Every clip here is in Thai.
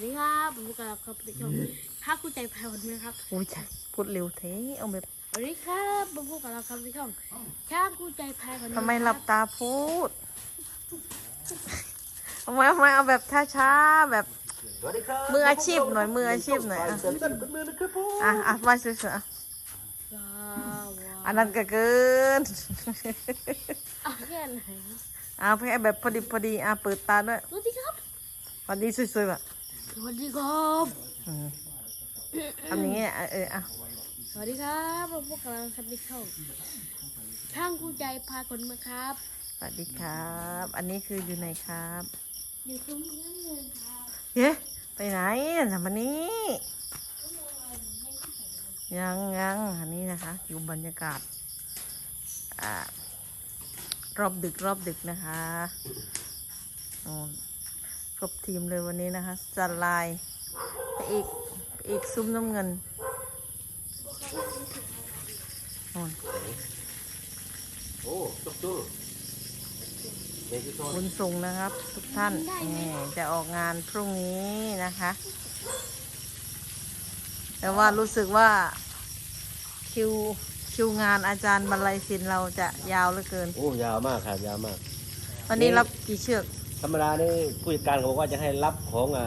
วัสดีครับผมกำลังครับผู้ชมถ้าคุณใจแผ่วไหมครับโอ้ยจ้ะพูดเร็วเท้เอาแบบสวัสดีครับผมกำลังครับผู้ชมถ้าคุณใจแผ่วทำไมหลับตาพูดเอาไว้เอาไว้เอาแบบช้าๆแบบสวัสดีครับมืออาชีพหน่อยมืออาชีพหน่อยอะเสริมต้นมือนะครับผมอะอะไว้สวยๆอะว้าวอันนั้นก็เกินเอาแค่ไหนอะเพื่อแบบพอดีพอดีอะเปิดตาด้วยสวัสดีครับพอดีสวยๆแบบ สวัสดีครับอืมทำอย่างเงี้ยอะเอออะสวัสดีครับผมกำลังครับผู้ชมช่างคุณใจพาคนมาครับ สวัสดีครับ อันนี้คืออยู่ไหนครับอยู่ตรงนั้นเลยครับเย้ไปไหนน่ะวันนี้ยังยังอันนี้นะคะอยู่บรรยากาศอ่ารอบดึกรอบดึกนะคะโอ้ ครบทีมเลยวันนี้นะคะจันลายพระเอกเอกซุ้มน้ำเงินโน่นโอ้ตบตู้เด็กที่โตบุญส่งนะครับ ทุกท่านนี่จะออกงานพรุ่งนี้นะคะ แต่ว่ารู้สึกว่าคิวคิวงานอาจารย์บรรลัยศิลป์เราจะยาวเหลือเกิน โอ้ยาวมากครับยาวมาก วันนี้รับกี่เชือก ธรรมดานี่ผู้จัดการเขาบอกว่าจะให้รับของอ่า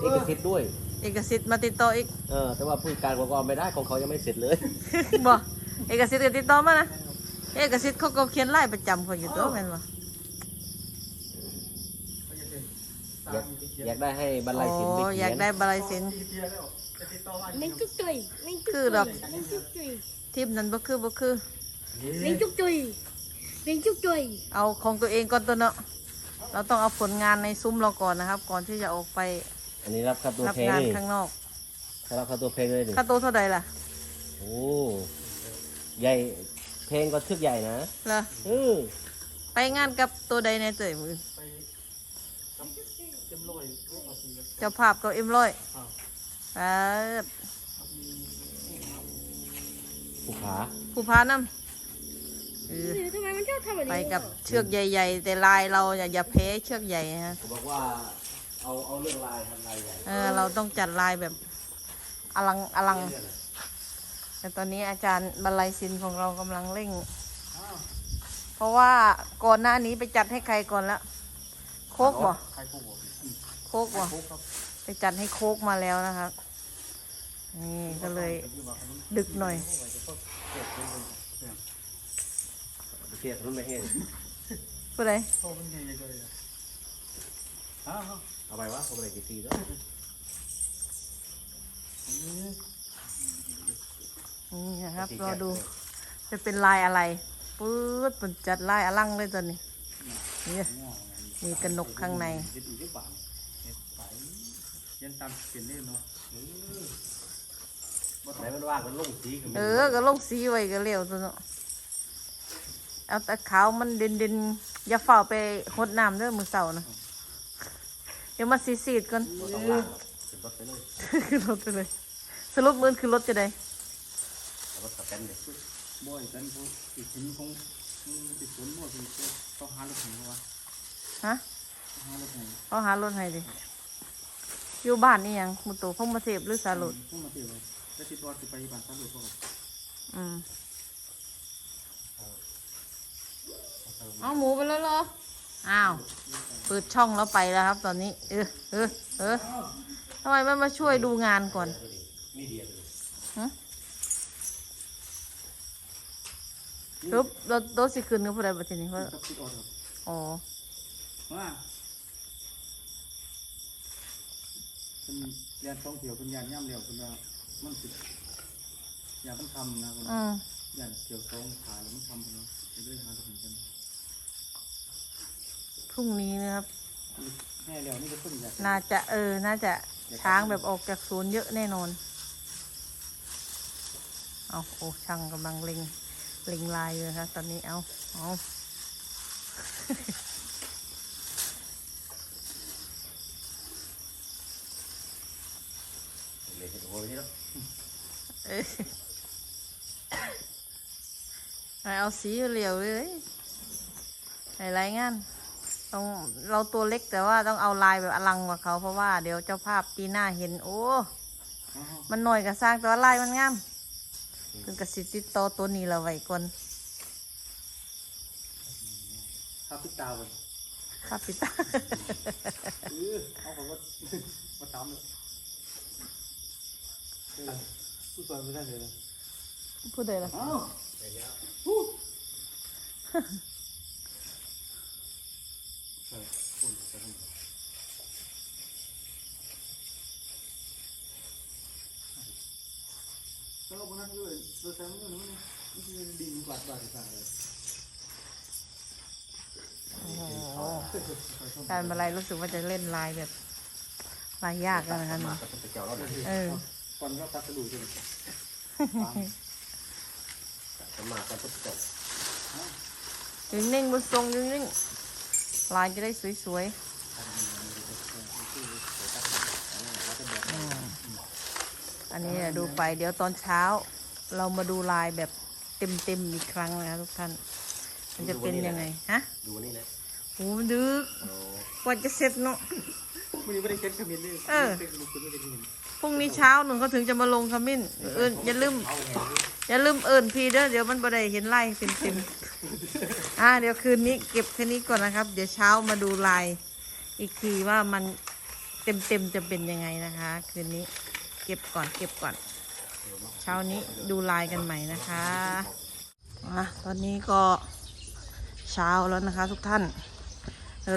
เอกสิทธิ์ด้วย เอกสิทธิ์มาติดต่ออีกเออแต่ว่าผู้จัดการบอกว่าไม่ได้ของเขายังไม่เสร็จเลย บ่เอกสิทธิ์ก็ติดต่อมานะเอกสิทธิ์เขาก็เขียนไล่ประจำเขาอยู่ตัวแม่นบ่อยากอยากได้ให้บรรอ๋ลัยศิลป์ไปอเขีอยากยนได้บรรลัยศิลป์เล่นจุกจุยเล่นจุกคืจุอยแบบเล่นจุกจุยทีมนั้นบ่คือบ่คือเล่นจุกจุยเล่นจุกจุยเอาของตัวเองก่อนตัวเนาะ เราต้องเอาผลงานในซุ้มเราก่อนนะครับ ก่อนที่จะออกไปอันนี้รับค่าตัวรับเพลงงานนี่ข้างนอกรับค่าตัวเพลงเลยนี่ค่าตัวเท่าใดล่ะโอ้ใหญ่เพลงก็ทึกใหญ่นะเหรอเออไปงานกับตัวใดในเตยมือเจ้าภาพก็เอ็มร้อยเออผู้ขาผู้พานำ เออหรือทำไมมันชอบทำแบบนี้ไปกับเชือกใหญ่ ๆ แต่ลายเราอย่าอย่าแพ้เชือกใหญ่ฮะเขาบอกว่าเอาเอาเรื่องลายทำลายใหญ่เออเราต้องจัดลายแบบอลังอลัง แต่ตอนนี้อาจารย์บรรลัยศิลป์ของเรากำลังเร่ง เพราะว่าก่อนหน้านี้ไปจัดให้ใครก่อนละโคกบ่โคกบ่ไปจัดให้โคกมาแล้วนะครับนี่ก็เลยดึกหน่อยเสียรุ่นไม่เห็นผู้ใดเอาไปวะผมเลยกี่ปีแล้วนี่นะครับรอดู จะเป็นลายอะไรปื๊ดมันจัดลายอลังเลยตอนนี้นี่มีกระหนกข้างในยันตามเปลี่ยนเล่นเนาะไหนมันว่างมันลงสีกันเออก็ลงสีไว้ก็เร็วตัวเนาะ เอาแต่ขาวมันเด่นเด่นๆอย่าเฝ้าไปหดน้ำเด้อมือเสาร์นะเดี๋ยวมาสีสีดก่อนต้องล่างขึ้นรถไปเลยขึ้นรถไปเลย สรุปมือคือรถจะได้เอารถสแตนเลยบ่อยแต่เขาติดชิ้นคงติดฝนบ่อยคือเขาหารถแห่งเขาวะฮะหารถแห่งเขาหารถให้ดิอยู่บ้านนี่ยังมุตุพงมาเทพหรือสาลุดพวกมาเที่ยวแล้วติดตัวติดไปบ้านตำรวจพวกอืม เอาหมูไปแล้วเหรอ อ้าว เปิดช่องแล้วไปแล้วครับ ตอนนี้ เออเออเออทำไมไม่มาช่วยดูงานก่อนมีเดียเลยฮะรูปรถรถสิคืนกับผู้ใดบัดทีนี้เพราะกับติดออดอ๋อว่าเป็นเรียนท่องเที่ยวเป็นยานย่ำเลี้ยวเป็นว่ามันติดยานมันทำนะคนอืมยานเกี่ยวท้องขาแล้วมันทำเนาะจะได้หาถึงกัน พรุ่งนี้นะครับ แม่เลี้ยวนี่ก็ต้นใหญ่น่าจะเออ น่าจะช้างแบบออกจากศูนย์เยอะแน่นอน เอาโอ้ช่างกำลังเล็งเล็งลายอยู่นะครับตอนนี้เอาเอาเลยโอ้ยนี่เนาะเอ้ยไปเอาสีเหลียวเลยไปรายงานไป ต้องเราตัวเล็กแต่ว่าต้องเอาลายแบบอลังกว่าเขาเพราะว่าเดี๋ยวเจ้าภาพปีหน้าเห็น โอ้อ๋อมันหน่อยกับสร้างแต่ว่าลายมันงามคือกระสิติดต่อตัวนี้เราไว้ก่อนข้าวพิตาเว้ยครับพี่ตาเออเอาผมว่ามาตามเลยเออผู้สอนไม่ได้เลยนะพูดเลยละอ้าวฮู้เออคนจะทำแล้วเราค นนั้นด้วยเราใช้มันด้วยนะนี่คือดินกวาดบาดต่างเลยการบรรลัยรู้สึกว่าจะเล่นลายแบบลายยากแล้วนะคะหนูมากับพระเจ้าเราเนี่ยเออก่อนก็ตัดกระดูกใช่ไหมจะมากับพระเจ้ายืนนิ่งบนทรงยืนนิ่งลายจะได้สวยๆอืมอันนี้เดี๋ยวดูไปเดี๋ยวตอนเช้า เรามาดูลายแบบเต็มๆอีกครั้งนะคะทุกท่าน มันจะเป็นยังไงฮะดูนี่นะโหมันดึกโอ้กว่าจะเสร็จเนาะไม่ได้ไม่ได้เช็ดขมิ้นเลยเออเช็ดขมิ้นไม่ได้ขมิ้นพรุ่งนี้เช้าหนึ่งเขาถึงจะมาลงขมิ้นเอินอย่าลืมอย่าลืมเอินพี่เด้อเดี๋ยวมันบ่ได้เห็นไล่เต็มเต็มๆอ่าเดี๋ยวคืนนี้เก็บแค่นี้ก่อนนะครับ เดี๋ยวเช้ามาดูลายอีกทีว่ามันเต็มเต็มๆจะเป็นยังไงนะคะ คืนนี้ เก็บก่อนเก็บก่อน เช้านี้ดูลายกันใหม่นะคะอะตอนนี้ก็เช้าแล้วนะคะทุกท่าน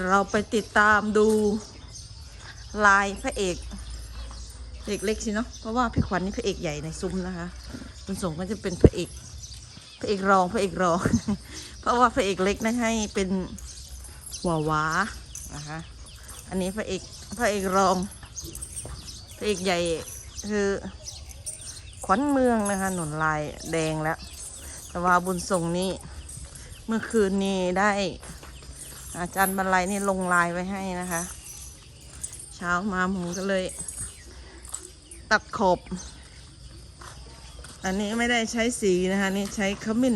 เราไปติดตามดูลายพระเอกเอกเล็กสิเนาะเพราะว่าพี่ขวัญนี่พระเอกใหญ่ในซุ้มนะคะคุณสงก็จะเป็นพระเอกพระเอกรองพระเอกรอง เพราะว่าพระเอกเล็กนะให้เป็นหัวหวานะคะอันนี้พระเอกพระเอกรองพระเอกใหญ่คือ ขวัญเมืองนะคะหนุนลายแดงแล้ว แต่ว่าบุญส่งนี้ เมื่อคืนนี้ได้ อาจารย์บรรลัยนี่ลงลายไว้ให้นะคะ เช้ามาผมก็เลย ตัดขอบ อันนี้ไม่ได้ใช้สีนะคะ นี่ใช้ขมิ้น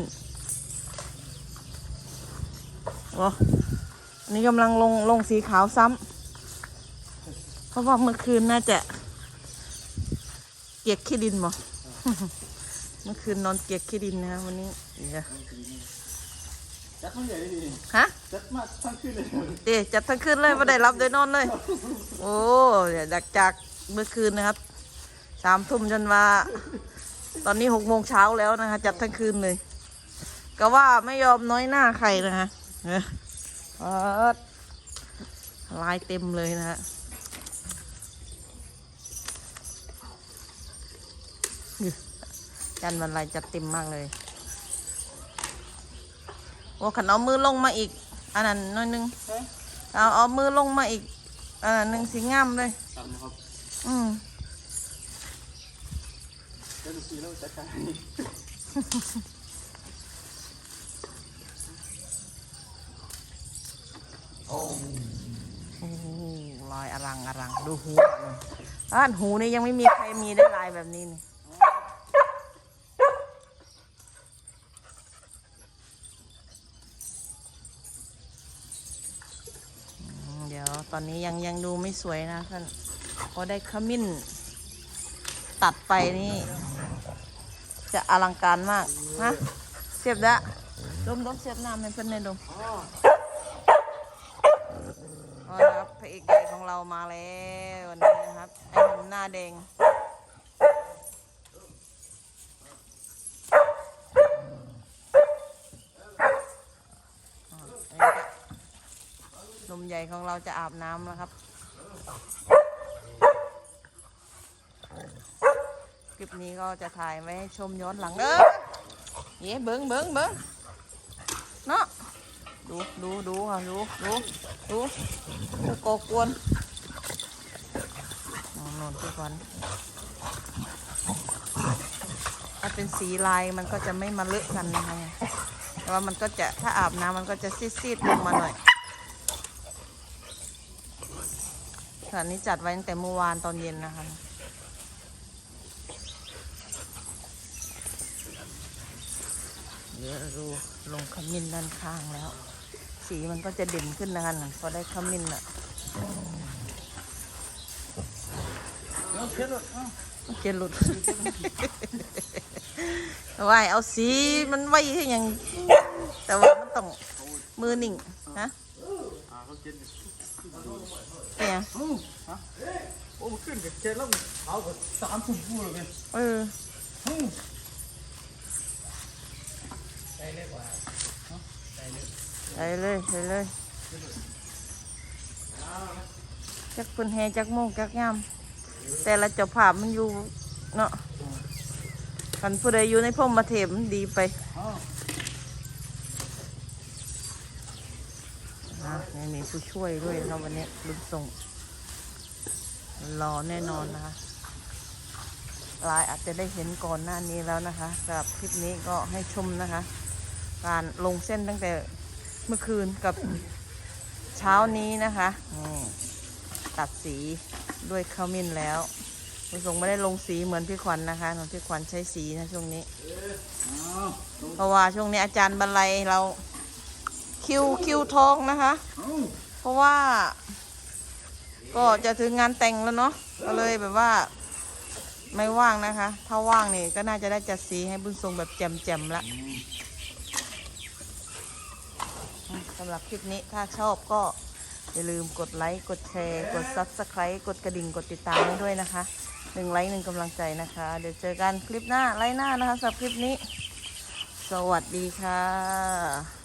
โอ้อันนี้กำลังลงลงสีขาวซ้ำเพราะว่าเมื่อคืนน่าจะเกียกขี้ดินบ่ เมื่อคืนนอนเกียกขี้ดินนะคะวันนี้เดี๋ยวจัดทั้งใหญ่เลยดิฮะจัดมาทั้งขึ้นเลยเดี๋ยวจัดทั้งคืนเลยไม่ได้รับได้นอนเลย โอ้เดี๋ยวจากจากเมื่อคืนนะครับสามทุ่มจนว่า ตอนนี้หกโมงเช้าแล้วนะคะ จัดทั้งคืนเลย ก็ว่าไม่ยอมน้อยหน้าใครนะคะเออเอิ้ดลายเต็มเลยนะฮะ นี่จันวันไรจัดเต็มมากเลย โอ้ขันเอามือลงมาอีก อันนั้นน้อยนึงเอาเอามือลงมาอีก อันนั้นหนึ่งสีงามเลยอืมแล้โอ้ลายอรังอรังดูหูเลยอ่านหูนี่ยังไม่มีใครมีได้ลายแบบนี้นี่ อนนี้ยังยังดูไม่สวยนะท่านพอได้ขมิ้น ตัดไปนี่ จะอลังการมากนะเสียบละดมดมเสียบน้ำให้เพื่อนในอยดมอ๋อเอาละครับพระเอกใหญ่ของเรามาแล้ววันนี้นะครับไอ้หนุ่มหน้าแดงอ่าอันนี้ก็ห นมใหญ่ของเราจะอาบน้ำแล้วครับคลิปนี้ก็จะถ่ายไว้ให้ชมย้อนหลังเด้อเย้เบิ้งเบิ้งเบิ้งเนาะดูดูดูค่ะดูดูดูดูโกกวนนอนนอนทุกคนถ้าเป็นสีลายมันก็จะไม่มาเลอะกันนะคะแต่ว่ามันก็จะถ้าอาบน้ำมันก็จะซีดๆลงมาหน่อย ขณะนี้จัดไว้ตั้งแต่เมื่อวานตอนเย็นนะคะเดี๋ยวดูลงขมิ้นด้านข้างแล้ว สีมันก็จะเด่นขึ้นนะคะพอได้ขมิ้นอะเอาเช็ดเลยเอาเกลหลุดว่ายเอาสีมันไว้ให้ยัง แต่ว่ามันต้องมือหนิ่งนะ อ่าเขาเช็ดดิ เนี่ยโอ้ฮะโอ้มันขึ้นกับเช็ดแล้วมันเอากับสามทุ่มพูดเลยเอออืมใส่เลยใส่เลยจักเพิ่นแฮจักโมงจักยามแต่ละเจ้าภาพมันอยู่เนาะกันผู้ใดอยู่ในพรหมเทพมันดีไป เอาอะนี่มีผู้ช่วยด้วยนะครับวันนี้ลุงส่งรอแน่นอนนะคะลายอาจจะได้เห็นก่อนหน้านี้แล้วนะคะสำหรับคลิปนี้ก็ให้ชมนะคะ การลงเส้นตั้งแต่เมื่อคืนกับเช้านี้นะคะตัดสีด้วยขมิ้นแล้วลุงส่งไม่ได้ลงสีเหมือนพี่ขวัญนะคะเหมือนพี่ขวัญใช้สีนะช่วงนี้เอาเพราะว่าช่วงนี้อาจารย์บรรลัยเรา คิวคิวทองนะคะ เพราะว่า ก็จะถึงงานแต่งแล้วเนาะก็เลยแบบว่า ไม่ว่างนะคะ ถ้าว่างนี่ก็น่าจะได้จัดสีให้บุญทรงแบบแจ่มๆละสำหรับคลิปนี้ถ้าชอบก็อย่าลืมกดไลค์ กดแชร์ กด Subscribe กดกระดิ่ง กดติดตามให้ด้วยนะคะ หนึ่งไลค์หนึ่งกำลังใจนะคะ เดี๋ยวเจอกันคลิปหน้า ไลค์หน้านะคะสำหรับคลิปนี้ สวัสดีค่ะ